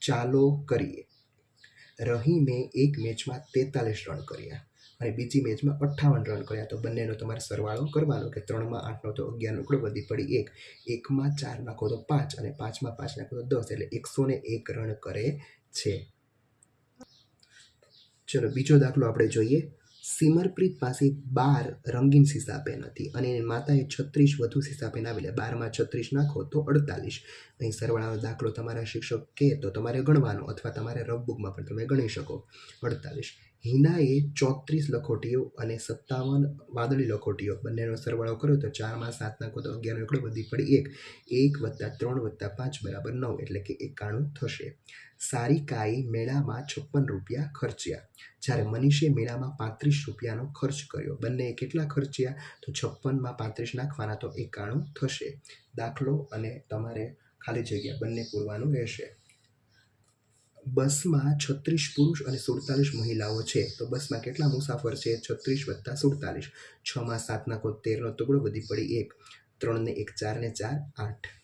ચાલો કરીએ. રહીમે એક મેચમાં તેતાલીસ રન કર્યા અને બીજી મેચમાં અઠ્ઠાવન રન કર્યા. તો બંનેનો તમારે સરવાળો કરવાનો કે ત્રણમાં આઠનો તો અગિયાર એકડો વધી પડી એક. એકમાં ચાર નાખો તો પાંચ અને પાંચમાં પાંચ નાખો તો દસ. એટલે એકસો ને એક રન કરે છે. ચલો, બીજો દાખલો આપણે જોઈએ. સિમરપ્રીત પાસે બાર રંગીન સીસા પેન હતી અને એની માતાએ છત્રીસ વધુ સીસા પેન આવેલા. બારમાં છત્રીસ નાખો તો અડતાલીસ. અહીં સરવાળાનો દાખલો તમારા શિક્ષક કહે તો તમારે ગણવાનો અથવા તમારે રફબુકમાં પણ તમે ગણી શકો. અડતાલીસ. હિનાએ ચોત્રીસ લખોટીઓ અને સત્તાવન વાદળી લખોટીઓ બંનેનો સરવાળો કર્યો તો ચારમાં સાત નાખો તો અગિયારનો એકડો બધી પડી એક. એક વત્તા ત્રણ વત્તા પાંચ બરાબર નવ એટલે કે એકાણું થશે. સારિકાએ મેળામાં છપ્પન રૂપિયા ખર્ચ્યા. જ્યારે મનીષે મેળામાં પાંત્રીસ રૂપિયાનો ખર્ચ કર્યો. બંને કેટલા ખર્ચ્યા? તો છપ્પનમાં પાંત્રીસ નાખવાના તો એકાણું થશે. દાખલો અને તમારે ખાલી જગ્યા બંને પૂરવાનું રહેશે. બસમાં છત્રીસ પુરુષ અને સુડતાલીસ મહિલાઓ છે. તો બસમાં કેટલા મુસાફર છે? છત્રીસ વત્તા સુડતાલીસ. છમાં સાતના નાખો તેરનો ટુકડો વધી પડી એક. ત્રણને એક ચારને ચાર, આઠ.